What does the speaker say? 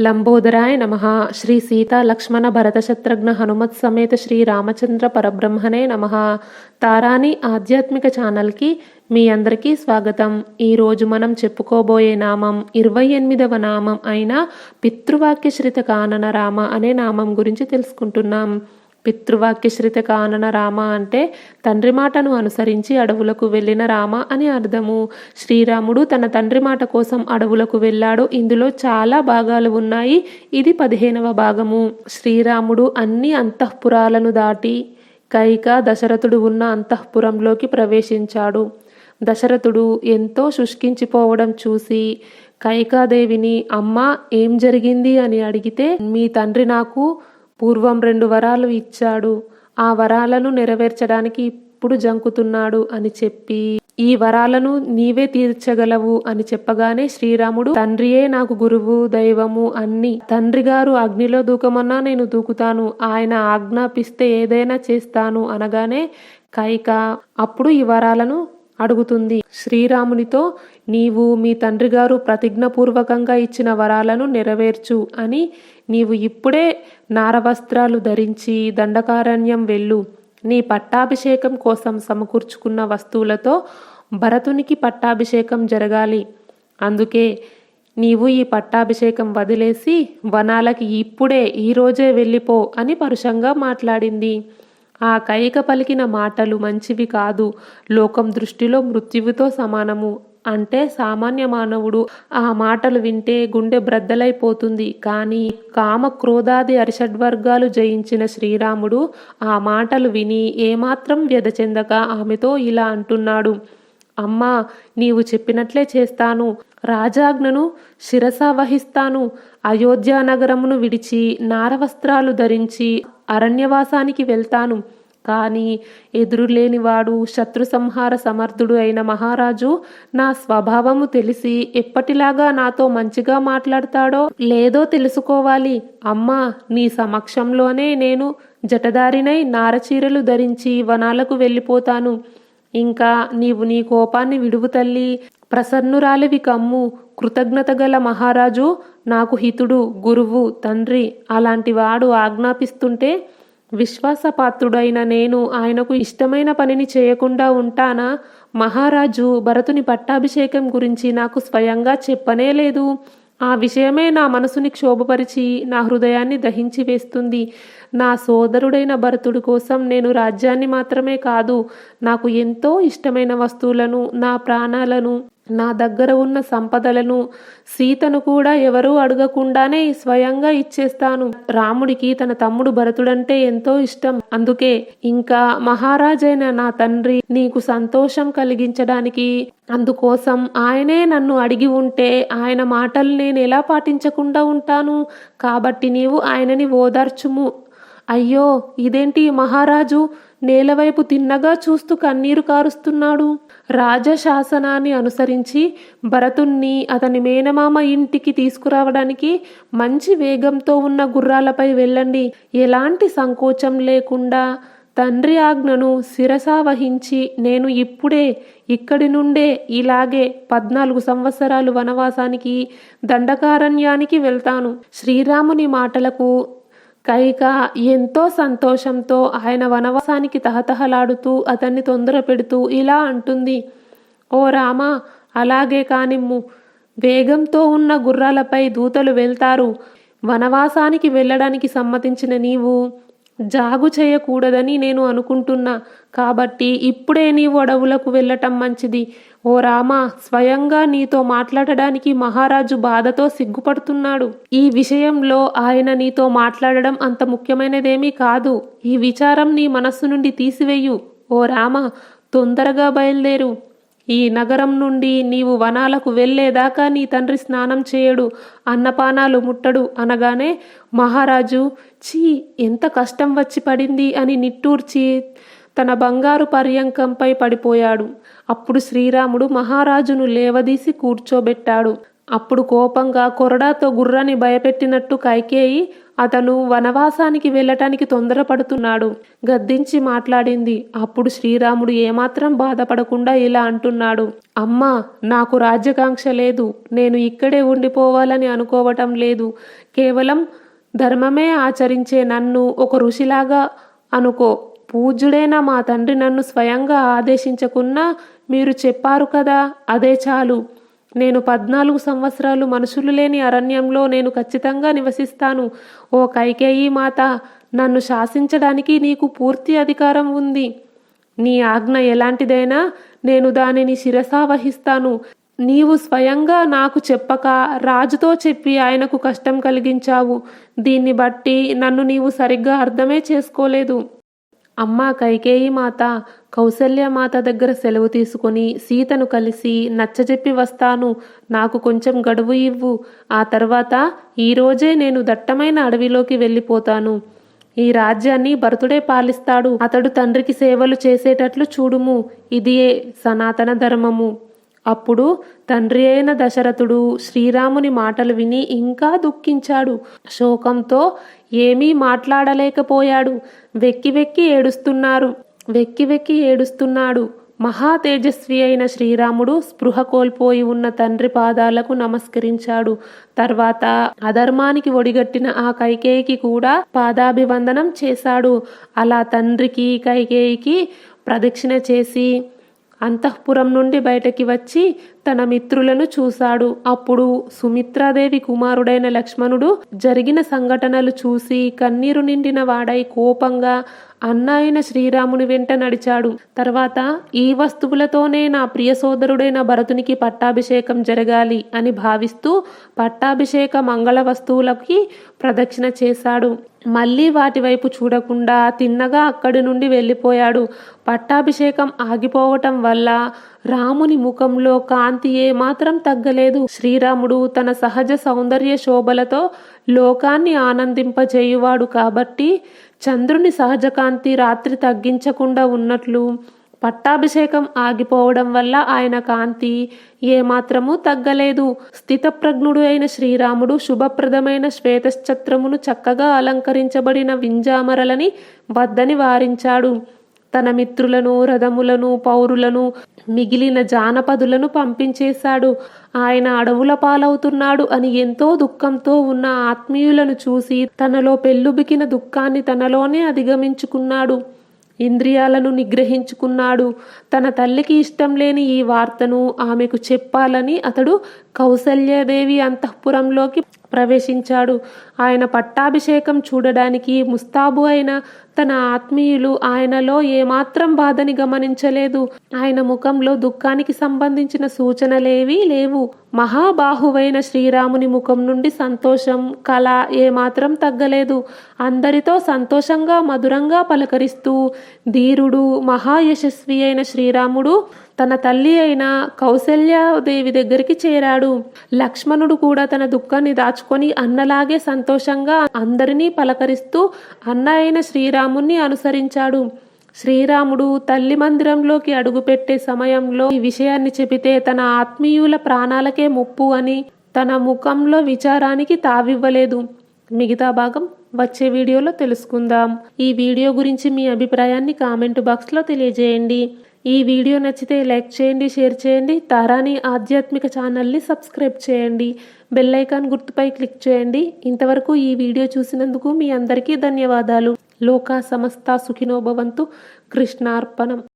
లంబోదరాయ నమ. శ్రీ సీతా లక్ష్మణ భరత శత్రుఘ్న హనుమత్ సమేత శ్రీ రామచంద్ర పరబ్రహ్మణే నమ. తారాని ఆధ్యాత్మిక ఛానల్కి మీ అందరికీ స్వాగతం. ఈరోజు మనం చెప్పుకోబోయే నామం ఇరవై ఎనిమిదవ నామం అయిన పితృవాక్యశ్రిత కానన రామ అనే నామం గురించి తెలుసుకుంటున్నాం. పితృవాక్యశ్రిత కానన రామ అంటే తండ్రి మాటను అనుసరించి అడవులకు వెళ్ళిన రామ అని అర్థము. శ్రీరాముడు తన తండ్రి మాట కోసం అడవులకు వెళ్ళాడు. ఇందులో చాలా భాగాలు ఉన్నాయి. ఇది పదిహేనవ భాగము. శ్రీరాముడు అన్ని అంతఃపురాలను దాటి కైక దశరథుడు ఉన్న అంతఃపురంలోకి ప్రవేశించాడు. దశరథుడు ఎంతో శుష్కించిపోవడం చూసి కైకాదేవిని అమ్మ ఏం జరిగింది? అని అడిగితే మీ తండ్రి నాకు పూర్వం రెండు వరాలు ఇచ్చాడు. ఆ వరాలను నెరవేర్చడానికి ఇప్పుడు జంకుతున్నాడు అని చెప్పి ఈ వరాలను నీవే తీర్చగలవు అని చెప్పగానే శ్రీరాముడు తండ్రియే నాకు గురువు దైవము అన్ని. తండ్రి గారు అగ్నిలో దూకమన్నా నేను దూకుతాను. ఆయన ఆజ్ఞాపిస్తే ఏదైనా చేస్తాను అనగానే కైక అప్పుడు ఈ వరాలను అడుగుతుంది. శ్రీరామునితో నీవు మీ తండ్రి గారు ప్రతిజ్ఞపూర్వకంగా ఇచ్చిన వరాలను నెరవేర్చు అని నీవు ఇప్పుడే నారవస్త్రాలు ధరించి దండకారణ్యం వెళ్ళు. నీ పట్టాభిషేకం కోసం సమకూర్చుకున్న వస్తువులతో భరతునికి పట్టాభిషేకం జరగాలి. అందుకే నీవు ఈ పట్టాభిషేకం వదిలేసి వనాలకి ఇప్పుడే ఈరోజే వెళ్ళిపో అని పరుషంగా మాట్లాడింది. ఆ కైక పలికిన మాటలు మంచివి కాదు. లోకం దృష్టిలో మృత్యువుతో సమానము. అంటే సామాన్య మానవుడు ఆ మాటలు వింటే గుండె బ్రద్దలైపోతుంది. కానీ కామ క్రోధాది అరిషడ్వర్గాలు జయించిన శ్రీరాముడు ఆ మాటలు విని ఏమాత్రం వ్యధ చెందక ఆమెతో ఇలా అంటున్నాడు. అమ్మా నీవు చెప్పినట్లే చేస్తాను. రాజాజ్ఞను శిరస వహిస్తాను. అయోధ్యానగరమును విడిచి నారవస్త్రాలు ధరించి అరణ్యవాసానికి వెళ్తాను. కానీ ఎదురులేనివాడు శత్రు సంహార సమర్థుడు అయిన మహారాజు నా స్వభావము తెలిసి ఎప్పటిలాగా నాతో మంచిగా మాట్లాడతాడో లేదో తెలుసుకోవాలి. అమ్మా నీ సమక్షంలోనే నేను జటదారినై నారచీరలు ధరించి వనాలకు వెళ్ళిపోతాను. ఇంకా నీవు నీ కోపాన్ని విడువు తల్లి ప్రసన్నురాలివి కమ్ము. కృతజ్ఞత గల మహారాజు నాకు హితుడు గురువు తండ్రి అలాంటి వాడు ఆజ్ఞాపిస్తుంటే విశ్వాసపాత్రుడైన నేను ఆయనకు ఇష్టమైన పనిని చేయకుండా ఉంటానా? మహారాజు భరతుని పట్టాభిషేకం గురించి నాకు స్వయంగా చెప్పనే లేదు. ఆ విషయమే నా మనసుని క్షోభపరిచి నా హృదయాన్ని దహించి వేస్తుంది. నా సోదరుడైన భరతుడి కోసం నేను రాజ్యాన్ని మాత్రమే కాదు నాకు ఎంతో ఇష్టమైన వస్తువులను నా ప్రాణాలను నా దగ్గర ఉన్న సంపదలను సీతను కూడా ఎవరూ అడగకుండానే స్వయంగా ఇచ్చేస్తాను. రాముడికి తన తమ్ముడు భరతుడంటే ఎంతో ఇష్టం. అందుకే ఇంకా మహారాజైన నా తండ్రి నీకు సంతోషం కలిగించడానికి అందుకోసం ఆయనే నన్ను అడిగి ఉంటే ఆయన మాటలు నేను ఎలా పాటించకుండా ఉంటాను? కాబట్టి నీవు ఆయనని ఓదార్చుము. అయ్యో ఇదేంటి మహారాజు? నేలవైపు తిన్నగా చూస్తూ కన్నీరు కారుస్తున్నాడు. రాజశాసనాన్ని అనుసరించి భరతుణ్ణి అతని మేనమామ ఇంటికి తీసుకురావడానికి మంచి వేగంతో ఉన్న గుర్రాలపై వెళ్ళండి. ఎలాంటి సంకోచం లేకుండా తండ్రి ఆజ్ఞను శిరసా వహించి నేను ఇప్పుడే ఇక్కడి నుండే ఇలాగే పద్నాలుగు సంవత్సరాలు వనవాసానికి దండకారణ్యానికి వెళ్తాను. శ్రీరాముని మాటలకు కైక ఎంతో సంతోషంతో ఆయన వనవాసానికి తహతహలాడుతూ అతన్ని తొందర పెడుతూ ఇలా అంటుంది. ఓ రామ అలాగే కానిమ్ము. వేగంతో ఉన్న గుర్రాలపై దూతలు వెళ్తారు. వనవాసానికి వెళ్ళడానికి సమ్మతించిన నీవు జాగు చేయకూడదని నేను అనుకుంటున్నా. కాబట్టి ఇప్పుడే నీవు అడవులకు వెళ్ళటం మంచిది. ఓ రామ స్వయంగా నీతో మాట్లాడడానికి మహారాజు బాధతో సిగ్గుపడుతున్నాడు. ఈ విషయంలో ఆయన నీతో మాట్లాడడం అంత ముఖ్యమైనదేమీ కాదు. ఈ విచారం నీ మనస్సు నుండి తీసివేయు. ఓ రామ తొందరగా బయలుదేరు. ఈ నగరం నుండి నీవు వనాలకు వెళ్ళేదాకా నీ తండ్రి స్నానం చేయడు అన్నపానాలు ముట్టడు అనగానే మహారాజు చీ ఎంత కష్టం వచ్చి పడింది అని నిట్టూర్చి తన బంగారు పర్యంకంపై పడిపోయాడు. అప్పుడు శ్రీరాముడు మహారాజును లేవదీసి కూర్చోబెట్టాడు. అప్పుడు కోపంగా కొరడాతో గుర్రాన్ని భయపెట్టినట్టు కైకేయి అతను వనవాసానికి వెళ్ళటానికి తొందరపడుతున్నాడు. గద్దించి మాట్లాడింది. అప్పుడు శ్రీరాముడు ఏమాత్రం బాధపడకుండా ఇలా అంటున్నాడు. అమ్మా నాకు రాజ్యకాంక్ష లేదు. నేను ఇక్కడే ఉండిపోవాలని అనుకోవటం లేదు. కేవలం ధర్మమే ఆచరించే నన్ను ఒక ఋషిలాగా అనుకో. పూజ్యుడైన మా తండ్రి నన్ను స్వయంగా ఆదేశించకున్నా మీరు చెప్పారు కదా అదే చాలు. నేను పద్నాలుగు సంవత్సరాలు మనుషులు లేని అరణ్యంలో నేను ఖచ్చితంగా నివసిస్తాను. ఓ కైకేయి మాత నన్ను శాసించడానికి నీకు పూర్తి అధికారం ఉంది. నీ ఆజ్ఞ ఎలాంటిదైనా నేను దానిని శిరసావహిస్తాను నీవు స్వయంగా నాకు చెప్పక రాజుతో చెప్పి ఆయనకు కష్టం కలిగించావు. దీన్ని బట్టి నన్ను నీవు సరిగ్గా అర్థమే చేసుకోలేదు. అమ్మా కైకేయి మాత కౌసల్య మాత దగ్గర సెలవు తీసుకొని సీతను కలిసి నచ్చజెప్పి వస్తాను. నాకు కొంచెం గడువు ఇవ్వు. ఆ తర్వాత ఈరోజే నేను దట్టమైన అడవిలోకి వెళ్ళిపోతాను. ఈ రాజ్యాన్ని భరతుడే పాలిస్తాడు. అతడు తండ్రికి సేవలు చేసేటట్లు చూడుము. ఇదియే సనాతన ధర్మము. అప్పుడు తండ్రి అయిన దశరథుడు శ్రీరాముని మాటలు విని ఇంకా దుఃఖించాడు. శోకంతో ఏమీ మాట్లాడలేకపోయాడు. వెక్కి వెక్కి ఏడుస్తున్నారు. వెక్కి వెక్కి ఏడుస్తున్నాడు. మహా తేజస్వి అయిన శ్రీరాముడు స్పృహ కోల్పోయి ఉన్న తండ్రి పాదాలకు నమస్కరించాడు. తర్వాత అధర్మానికి ఒడిగట్టిన ఆ కైకేయికి కూడా పాదాభివందనం చేశాడు. అలా తండ్రికి కైకేయికి ప్రదక్షిణ చేసి అంతఃపురం నుండి బయటకి వచ్చి తన మిత్రులను చూశాడు. అప్పుడు సుమిత్రాదేవి కుమారుడైన లక్ష్మణుడు జరిగిన సంఘటనలు చూసి కన్నీరు నిండిన వాడై కోపంగా అన్నాయన శ్రీరాముని వెంట నడిచాడు. తర్వాత ఈ వస్తువులతోనే నా ప్రియ సోదరుడైన భరతునికి పట్టాభిషేకం జరగాలి అని భావిస్తూ పట్టాభిషేక మంగళ వస్తువులకి ప్రదక్షిణ చేశాడు. మళ్ళీ వాటి వైపు చూడకుండా తిన్నగా అక్కడి నుండి వెళ్ళిపోయాడు. పట్టాభిషేకం ఆగిపోవటం వల్ల రాముని ముఖంలో కాంతి ఏమాత్రం తగ్గలేదు. శ్రీరాముడు తన సహజ సౌందర్య శోభలతో లోకాన్ని ఆనందింపజేయువాడు కాబట్టి చంద్రుని సహజ కాంతి రాత్రి తగ్గించకుండా ఉన్నట్లు పట్టాభిషేకం ఆగిపోవడం వల్ల ఆయన కాంతి ఏమాత్రము తగ్గలేదు. స్థితప్రజ్ఞుడు అయిన శ్రీరాముడు శుభప్రదమైన శ్వేతశ్చత్రమును చక్కగా అలంకరించబడిన వింజామరలని వద్దని వారించాడు. తన మిత్రులను రథములను పౌరులను మిగిలిన జానపదులను పంపించేశాడు. ఆయన అడవుల పాలవుతున్నాడు అని ఎంతో దుఃఖంతో ఉన్న ఆత్మీయులను చూసి తనలో పెళ్ళుబికిన దుఃఖాన్ని తనలోనే అధిగమించుకున్నాడు. ఇంద్రియాలను నిగ్రహించుకున్నాడు. తన తల్లికి ఇష్టం లేని ఈ వార్తను ఆమెకు చెప్పాలని అతడు కౌసల్యదేవి అంతఃపురంలోకి ప్రవేశించాడు. ఆయన పట్టాభిషేకం చూడడానికి ముస్తాబు అయిన తన ఆత్మీయులు ఆయనలో ఏమాత్రం బాధని గమనించలేదు. ఆయన ముఖంలో దుఃఖానికి సంబంధించిన సూచనలేవీ లేవు. మహాబాహువైన శ్రీరాముని ముఖం నుండి సంతోషం కళ ఏమాత్రం తగ్గలేదు. అందరితో సంతోషంగా మధురంగా పలకరిస్తూ ధీరుడు మహాయశస్వి అయిన శ్రీరాముడు తన తల్లి అయిన కౌసల్యాదేవి దగ్గరికి చేరాడు. లక్ష్మణుడు కూడా తన దుఃఖాన్ని దాచుకొని అన్నలాగే సంతోషంగా అందరినీ పలకరిస్తూ అన్న అయిన శ్రీరాముణ్ణి అనుసరించాడు. శ్రీరాముడు తల్లి మందిరంలోకి అడుగుపెట్టే సమయంలో ఈ విషయాన్ని చెబితే తన ఆత్మీయుల ప్రాణాలకే ముప్పు అని తన ముఖంలో విచారానికి తావివ్వలేదు. మిగతా భాగం వచ్చే వీడియోలో తెలుసుకుందాం. ఈ వీడియో గురించి మీ అభిప్రాయాన్ని కామెంట్ బాక్స్లో తెలియజేయండి. ఈ వీడియో నచ్చితే లైక్ చేయండి షేర్ చేయండి. తారాని ఆధ్యాత్మిక ఛానల్ని సబ్స్క్రైబ్ చేయండి. బెల్ ఐకాన్ గుర్తుపై క్లిక్ చేయండి. ఇంతవరకు ఈ వీడియో చూసినందుకు మీ అందరికీ ధన్యవాదాలు. లోకా సమస్త సుఖినోభవంతు కృష్ణార్పణం.